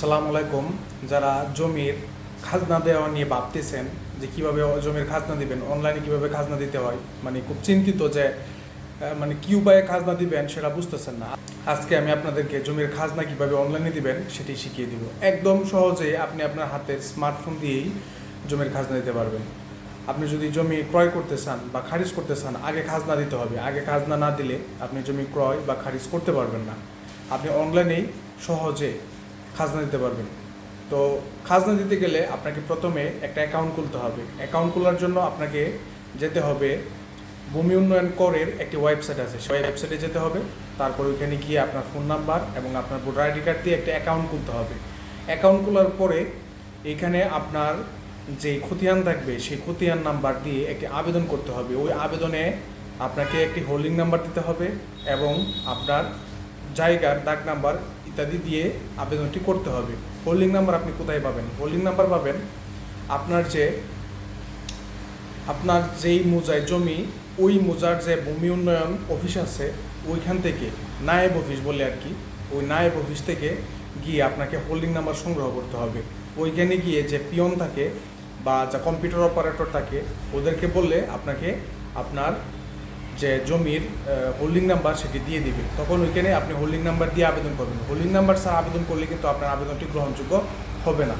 সালাম আলাইকুম। যারা জমির খাজনা দেওয়া নিয়ে ভাবতেছেন যে কীভাবে জমির খাজনা দিবেন অনলাইনে কীভাবে খাজনা দিতে হয় মানে খুব চিন্তিত যে মানে কি উপায়ে খাজনা দিবেন সেটা বুঝতেছেন না। আজকে আমি আপনাদেরকে জমির খাজনা কীভাবে অনলাইনে দিবেন সেটি শিখিয়ে দিব। একদম সহজে আপনি আপনার হাতের স্মার্টফোন দিয়েই জমির খাজনা দিতে পারবেন। আপনি যদি জমি ক্রয় করতে চান বা খারিজ করতে চান, আগে খাজনা দিতে হবে। আগে খাজনা না দিলে আপনি জমি ক্রয় বা খারিজ করতে পারবেন না। আপনি অনলাইনেই সহজে খাজনা দিতে পারবেন। তো খাজনা দিতে গেলে আপনাকে প্রথমে একটা অ্যাকাউন্ট খুলতে হবে। অ্যাকাউন্ট খোলার জন্য আপনাকে যেতে হবে ভূমি উন্নয়ন করের একটি ওয়েবসাইট আছে। সেই ওয়েবসাইটে যেতে হবে। তারপর ওইখানে গিয়ে আপনার ফোন নাম্বার এবং আপনার ভোটার আইডি কার্ড দিয়ে একটা অ্যাকাউন্ট খুলতে হবে। অ্যাকাউন্ট খোলার পরে এখানে আপনার যে খতিয়ান থাকবে, সেই খতিয়ান নাম্বার দিয়ে একটি আবেদন করতে হবে। ওই আবেদনে আপনাকে একটি হোল্ডিং নাম্বার দিতে হবে এবং আপনার জায়গার ডাক নাম্বার ইত্যাদি দিয়ে আবেদনটি করতে হবে। হোল্ডিং নাম্বার আপনি কোথায় পাবেন? হোল্ডিং নাম্বার পাবেন আপনার যে, আপনার যেই মোজায় জমি, ওই মোজার যে ভূমি উন্নয়ন অফিস আছে, ওইখান থেকে, নায়েব অফিস বলে আর কি, ওই নায়েব অফিস থেকে গিয়ে আপনাকে হোল্ডিং নাম্বার সংগ্রহ করতে হবে। ওইখানে গিয়ে যে পিয়ন থাকে বা যা কম্পিউটার অপারেটর থাকে, ওদেরকে বললে আপনাকে আপনার যে জমির হোল্ডিং নাম্বার সেটি দিয়ে দিবে। তখন ওইখানে আপনি হোল্ডিং নাম্বার দিয়ে আবেদন করবেন। হোল্ডিং নাম্বার ছাড়া আবেদন করলে কিন্তু আপনার আবেদনটি গ্রহণযোগ্য হবে না।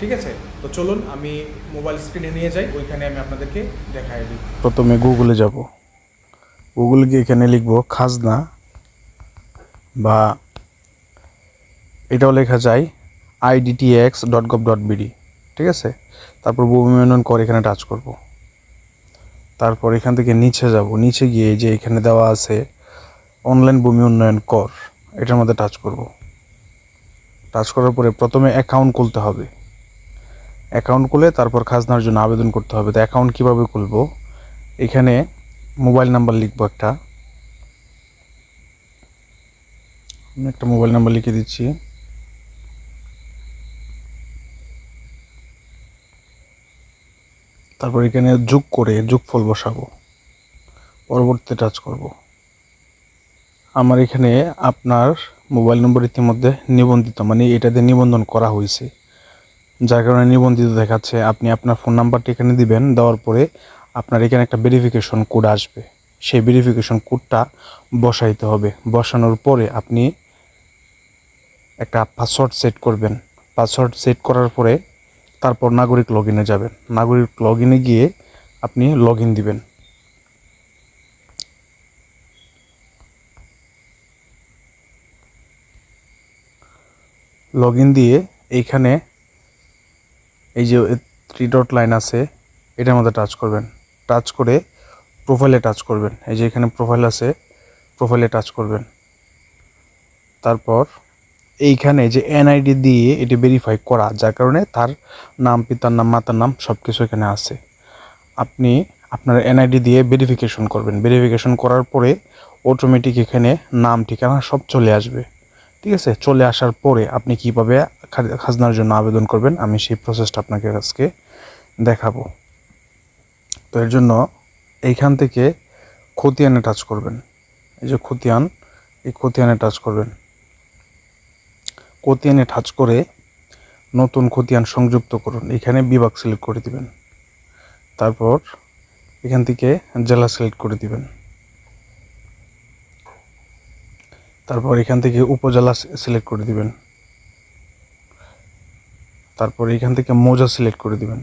ঠিক আছে? তো চলুন, আমি মোবাইল স্ক্রিনে নিয়ে যাই, ওইখানে আমি আপনাদেরকে দেখাই দিই। প্রথমে গুগলে যাব। গুগল গিয়ে এখানে লিখব, খাজনা বা এটাও লেখা যায় আইডিটিএক্স ডট গভ ডট বিডি ঠিক আছে? তারপর ভূমি উন্নয়ন কর, এখানে টাচ করব। তারপর এখান থেকে নিচে যাব। নিচে গিয়ে যে এখানে দেওয়া আছে অনলাইন ভূমি উন্নয়ন কর। এটার মধ্যে টাচ করব। টাচ করার পরে প্রথমে অ্যাকাউন্ট খুলতে হবে। অ্যাকাউন্ট খুলে তারপর খাজনার জন্য আবেদন করতে হবে। তো অ্যাকাউন্ট কীভাবে খুলবো? এখানে মোবাইল নাম্বার লিখব একটা। আমি একটা মোবাইল নাম্বার লিখে দিচ্ছি। তারপর এখানে যোগ করে যোগফল বসাবো। পরবর্তীতে টাচ করব। আমার এখানে আপনার মোবাইল নম্বর ইতিমধ্যে নিবন্ধিত মানে এটাতে নিবন্ধন করা হয়েছে। যার কারণে নিবন্ধিত দেখাচ্ছে, আপনি আপনার ফোন নাম্বারটি এখানে দিবেন, দেওয়ার পরে আপনার এখানে একটা ভেরিফিকেশন কোড আসবে। সেই ভেরিফিকেশন কোডটা বসাইতে হবে। বসানোর পরে আপনি একটা পাসওয়ার্ড সেট করবেন। পাসওয়ার্ড সেট করার পরে তারপর নাগরিক লগ ইনে যাবেন। নাগরিক লগ ইনে গিয়ে আপনি লগ ইন দিবেন। লগ ইন দিয়ে এইখানে এই যে থ্রি ডট লাইন আছে, এটার মধ্যে টাচ করবেন। টাচ করে প্রোফাইলে টাচ করবেন। এই যে এখানে প্রোফাইল আছে প্রোফাইলে টাচ করবেন। তারপর এইখানে যে এনআইডি দিয়ে এটি ভেরিফাই করা, যার কারণে তার নাম, পিতার নাম, মাতার নাম সব কিছু এখানে আছে। আপনি আপনার এনআইডি দিয়ে ভেরিফিকেশন করবেন। ভেরিফিকেশন করার পরে অটোমেটিক এখানে নাম, ঠিকানা সব চলে আসবে। ঠিক আছে? চলে আসার পরে আপনি কীভাবে খাজনার জন্য আবেদন করবেন, আমি সেই প্রসেসটা আপনাকে আজকে দেখাবো। তো এর জন্য এইখান থেকে খতিয়ানে টাচ করবেন। এই যে খতিয়ান, এই খতিয়ানে টাচ করবেন। খতিয়ানে টাচ করে নতুন খতিয়ান সংযুক্ত করুন। এখানে বিভাগ সিলেক্ট করে দিবেন। তারপর এখান থেকে জেলা সিলেক্ট করে দিবেন। তারপর এখান থেকে উপজেলা সিলেক্ট করে দিবেন। তারপর এখান থেকে মোজা সিলেক্ট করে দিবেন।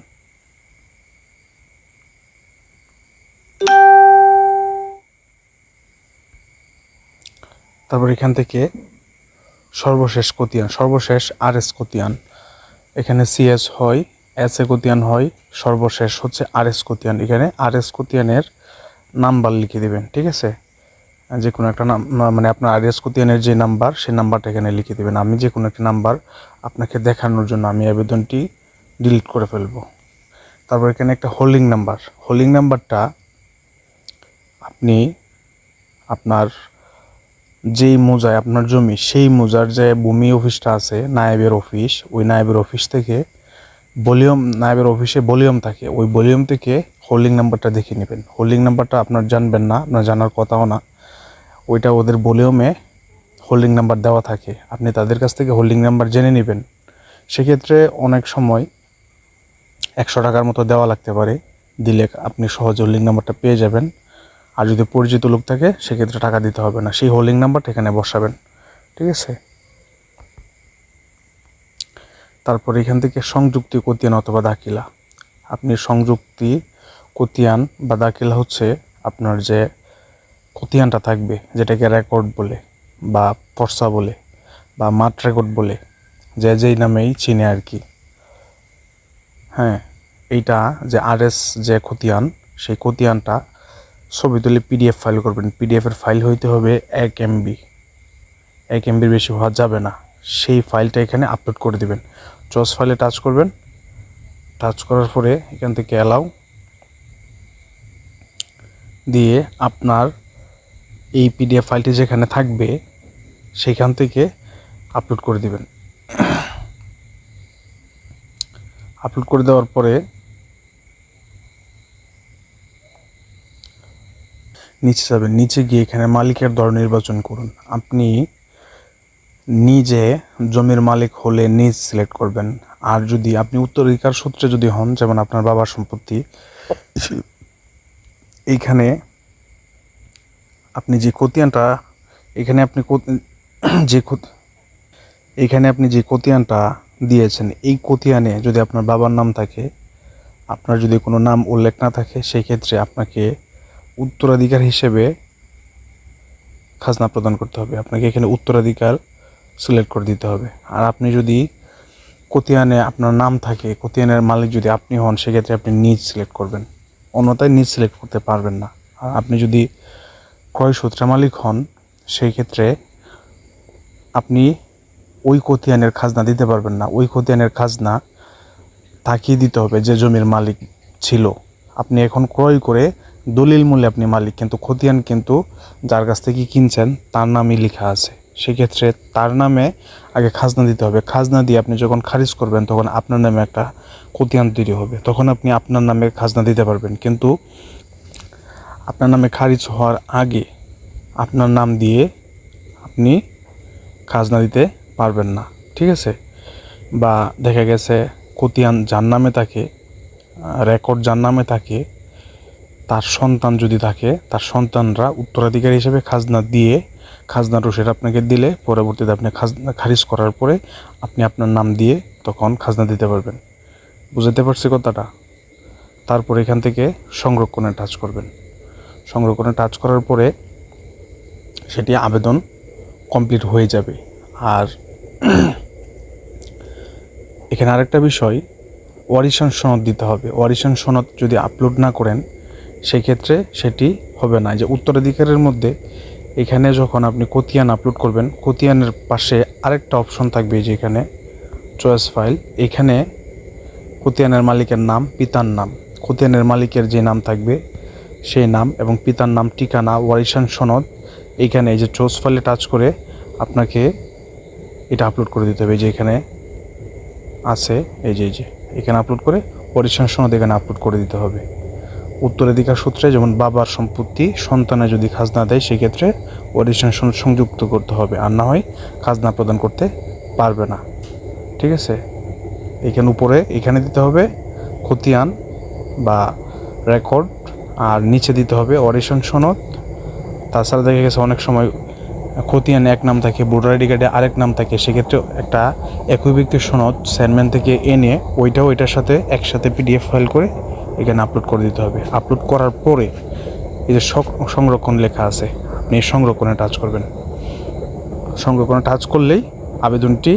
তারপর এখান থেকে সর্বশেষ কতিয়ান, সর্বশেষ আর এস কতিয়ান। এখানে সিএস হয়, এস এ কতিয়ান হয়, সর্বশেষ হচ্ছে আর এস কতিয়ান। এখানে আর এস কতিয়ানের নাম্বার লিখে দেবেন, ঠিক আছে? যে কোনো একটা নাম মানে আপনার আর এস কতিয়ানের যে নাম্বার, সেই নাম্বারটা এখানে লিখে দেবেন। আমি যে কোনো একটা নাম্বার আপনাকে দেখানোর জন্য আমি আবেদনটি ডিলিট করে ফেলব। তারপর এখানে একটা হোল্ডিং নাম্বার। হোল্ডিং নাম্বারটা আপনি আপনার যেই মোজায় আপনার জমি, সেই মোজার যে ভূমি অফিসটা আছে, নায়েবের অফিস, ওই নায়েবের অফিস থেকে ভলিউম, নায়েবের অফিসে ভলিউম থাকে, ওই ভলিউম থেকে হোল্ডিং নাম্বারটা দেখে নেবেন। হোল্ডিং নাম্বারটা আপনার জানবেন না, আপনার জানার কথাও না। ওইটা ওদের ভলিউমে হোল্ডিং নাম্বার দেওয়া থাকে। আপনি তাদের কাছ থেকে হোল্ডিং নাম্বার জেনে নেবেন। সেক্ষেত্রে অনেক সময় একশো টাকার মতো দেওয়া লাগতে পারে। দিলে আপনি সহজে হোল্ডিং নাম্বারটা পেয়ে যাবেন। আর যদি পরিচিত লোক থাকে, সেক্ষেত্রে টাকা দিতে হবে না। সেই হোল্ডিং নাম্বারটা এখানে বসাবেন, ঠিক আছে? তারপর এখান থেকে সংযুক্তি কতিয়ান অথবা দাখিলা। আপনি সংযুক্তি কতিয়ান বা দাখিলা হচ্ছে আপনার যে কতিয়ানটা থাকবে, যেটাকে রেকর্ড বলে বা পর্সা বলে বা মাঠ রেকর্ড বলে, যে যেই নামেই চিনে আর কি। হ্যাঁ এইটা যে আরএস যে খতিয়ান সেই খতিয়ানটা ছবি তুলে পিডিএফ ফাইল করবেন। পিডিএফের ফাইল হইতে হবে এক এমবি এক এমবির বেশি হওয়া যাবে না। সেই ফাইলটা এখানে আপলোড করে দিবেন। চস ফাইলে টাচ করবেন। টাচ করার পরে এখান থেকে অ্যালাউ দিয়ে আপনার এই পিডিএফ ফাইলটি যেখানে থাকবে, সেখান থেকে আপলোড করে দিবেন। আপলোড করে দেওয়ার পরে নিচে যাবেন নিচে গিয়ে এখানে মালিকের দর নির্বাচন করুন। আপনি নিজে জমির মালিক হলে নিজ সিলেক্ট করবেন। আর যদি আপনি উত্তরাধিকার সূত্রে যদি হন, যেমন আপনার বাবার সম্পত্তি এইখানে আপনি যে খতিয়ানটা, এখানে আপনি যে এখানে আপনি যে খতিয়ানটা দিয়েছেন, এই খতিয়ানে যদি আপনার বাবার নাম থাকে, আপনার যদি কোনো নাম উল্লেখ না থাকে সেই ক্ষেত্রে আপনাকে উত্তরাধিকার হিসেবে খাজনা প্রদান করতে হবে। আপনাকে এখানে উত্তরাধিকার সিলেক্ট করে দিতে হবে। আর আপনি যদি কতিয়ানে আপনার নাম থাকে কতিয়ানের মালিক যদি আপনি হন, সেক্ষেত্রে আপনি নিজ সিলেক্ট করবেন। অন্যথায় নিজ সিলেক্ট করতে পারবেন না। আর আপনি যদি ক্রয় সূত্রে মালিক হন সেই ক্ষেত্রে আপনি ওই কতিয়ানের খাজনা দিতে পারবেন না। ওই কতিয়ানের খাজনা তাকিয়ে দিতে হবে যে জমির মালিক ছিল। আপনি এখন ক্রয় করে দলিল মূল্যে আপনি মালিক, কিন্তু খতিয়ান কিন্তু যার কাছ থেকে কিনছেন, তার নামই লেখা আছে। সেক্ষেত্রে তার নামে আগে খাজনা দিতে হবে। খাজনা দিয়ে আপনি যখন খারিজ করবেন, তখন আপনার নামে একটা খতিয়ান তৈরি হবে। তখন আপনি আপনার নামে খাজনা দিতে পারবেন। কিন্তু আপনার নামে খারিজ হওয়ার আগে আপনার নাম দিয়ে আপনি খাজনা দিতে পারবেন না। ঠিক আছে? বা দেখা গেছে, খতিয়ান যার নামে থাকে রেকর্ড যার নামে থাকে তার সন্তান যদি থাকে, তার সন্তানরা উত্তরাধিকারী হিসেবে খাজনা দিয়ে, খাজনা রসিদ আপনাকে দিলে, পরবর্তীতে আপনি খাজনা, খারিজ করার পরে আপনি আপনার নাম দিয়ে তখন খাজনা দিতে পারবেন। বুঝতে পারছি কথাটা? তারপর এখান থেকে সংরক্ষণে টাচ করবেন। সংরক্ষণে টাচ করার পরে সেটি আবেদন কমপ্লিট হয়ে যাবে। আর এখানে আরেকটা বিষয়, ওয়ারিশন সনদ দিতে হবে। ওয়ারিশন সনদ যদি আপলোড না করেন সেই ক্ষেত্রে সেটি হবে না। যে উত্তরাধিকারের মধ্যে এখানে যখন আপনি কোতিয়ান আপলোড করবেন কোতিয়ানের পাশে আরেকটা অপশন থাকবে যে এখানে চয়েস ফাইল এখানে কোতিয়ানের মালিকের নাম, পিতার নাম। কোতিয়ানের মালিকের যে নাম থাকবে সেই নাম এবং পিতার নাম, ঠিকানা, ওয়ারিশান সনদ এইখানে এই যে চোস ফাইলে টাচ করে আপনাকে এটা আপলোড করে দিতে হবে। যে এখানে আছে, এই যে এই যে, এখানে আপলোড করে ওয়ারিশান সনদ এখানে আপলোড করে দিতে হবে। উত্তরাধিকার সূত্রে যেমন বাবার সম্পত্তি সন্তানে যদি খাজনা দেয়, সেক্ষেত্রে ওয়ারিশান সংযুক্ত করতে হবে। আর না হয় খাজনা প্রদান করতে পারবে না। ঠিক আছে? এখানে উপরে, এখানে দিতে হবে খতিয়ান বা রেকর্ড আর নিচে দিতে হবে অরিশন সনদ। তাছাড়া দেখা গেছে অনেক সময় খতিয়ান এক নাম থাকে, ভোটার আইডি কার্ডে আরেক নাম থাকে। সেক্ষেত্রে একটা একই ব্যক্তির সনদ স্যানম্যান থেকে এনে ওইটাও ওইটার সাথে একসাথে পিডিএফ ফাইল করে এখানে আপলোড করে দিতে হবে। আপলোড করার পরে এই যে সংরক্ষণ লেখা আছে, আপনি এই সংরক্ষণে টাচ করবেন। সংরক্ষণে টাচ করলেই আবেদনটি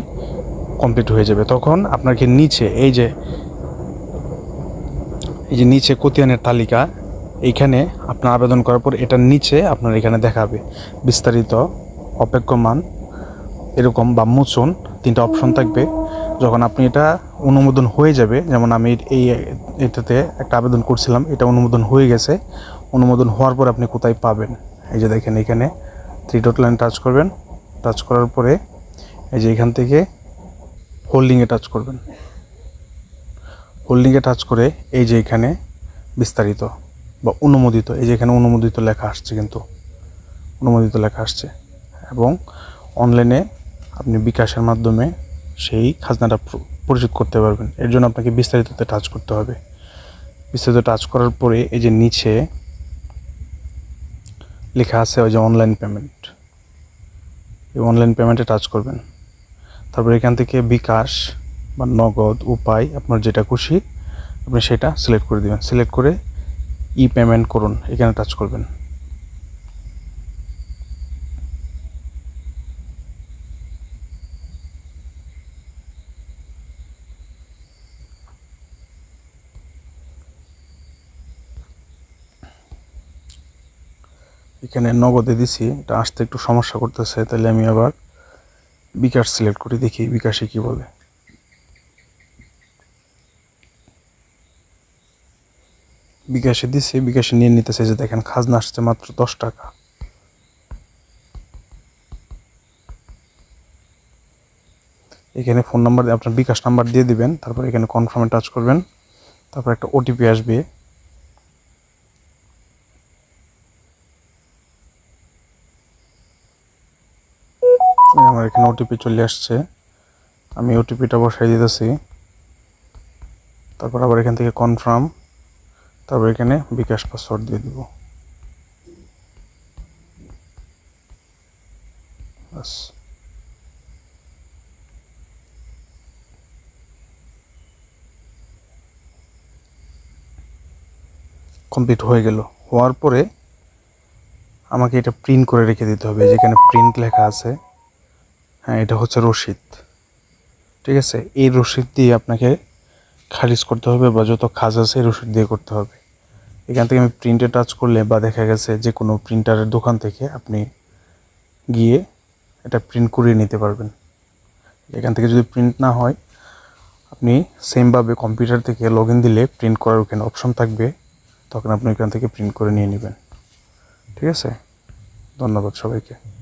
কমপ্লিট হয়ে যাবে। তখন আপনাকে নিচে এই যে এই যে নিচে কোতিয়ানের তালিকা, এইখানে আপনার আবেদন করার পর এটার নিচে আপনার এখানে দেখাবে। বিস্তারিত, অপেক্ষমান, এরকম বা মোচন তিনটা অপশন থাকবে। যখন আপনি এটা অনুমোদন হয়ে যাবে, যেমন আমি এই এটাতে একটা আবেদন করছিলাম, এটা অনুমোদন হয়ে গেছে, অনুমোদন হওয়ার পর আপনি কোথায় পাবেন? এই যে দেখেন এখানে থ্রি ডট লাইন টাচ করবেন টাচ করার পরে এই যে এখান থেকে হোল্ডিংয়ে টাচ করবেন। হোল্ডিংয়ে টাচ করে এই যে এখানে বিস্তারিত বা অনুমোদিত, এই যে এখানে অনুমোদিত লেখা আসছে কিন্তু, অনুমোদিত লেখা আসছে। এবং অনলাইনে আপনি বিকাশের মাধ্যমে সেই খাজনাটা প্র- পরিশোধ করতে পারবেন। এর জন্য আপনাকে বিস্তারিততে টাচ করতে হবে। বিস্তারিত টাচ করার পরে এই যে নিচে লেখা আছে ওই যে অনলাইন পেমেন্ট এই অনলাইন পেমেন্টে টাচ করবেন। তারপর এখান থেকে বিকাশ বা নগদ, উপায়, আপনার যেটা খুশি, আপনি সেটা সিলেক্ট করে দিবেন। সিলেক্ট করে ই পেমেন্ট করুন। এখানে টাচ করবেন। এখানে নগদে দিছি, এটা আসতে একটু সমস্যা করতেছে তাহলে আমি আবার বিকাশ সিলেক্ট করে, দেখি বিকাশে কি বলে। বিকাশে দিছি, বিকাশে নিয়ে নিতেছে যে দেখেন, খাজনা আসছে মাত্র দশ টাকা। এখানে ফোন নাম্বার আপনার বিকাশ নাম্বার দিয়ে দিবেন, তারপর এখানে কনফার্মে টাচ করবেন, তারপর একটা ওটিপি আসবে। এখানে ওটিপি চলে আসছে। আমি ওটিপিটা বসাই দিতেছি। তারপর আবার এখান থেকে কনফার্ম তারপর এখানে বিকাশ পাসওয়ার্ড দিয়ে দিব। কমপ্লিট হয়ে গেল। হওয়ার পরে আমাকে এটা প্রিন্ট করে রেখে দিতে হবে, যেখানে প্রিন্ট লেখা আছে। হ্যাঁ এটা হচ্ছে রসিদ। ঠিক আছে? এই রসিদ দিয়ে আপনাকে খারিজ করতে হবে বা যত কাজ আছে এই রসিদ দিয়ে করতে হবে। এখান থেকে আমি প্রিন্টে টাচ করলে বা দেখা গেছে যে কোনো প্রিন্টারের দোকান থেকে আপনি গিয়ে এটা প্রিন্ট করিয়ে নিতে পারবেন। এখান থেকে যদি প্রিন্ট না হয়, আপনি সেমভাবে কম্পিউটার থেকে লগ ইন দিলে প্রিন্ট করার ওখানে অপশন থাকবে, তখন আপনি এখান থেকে প্রিন্ট করে নিয়ে নেবেন। ঠিক আছে? ধন্যবাদ সবাইকে।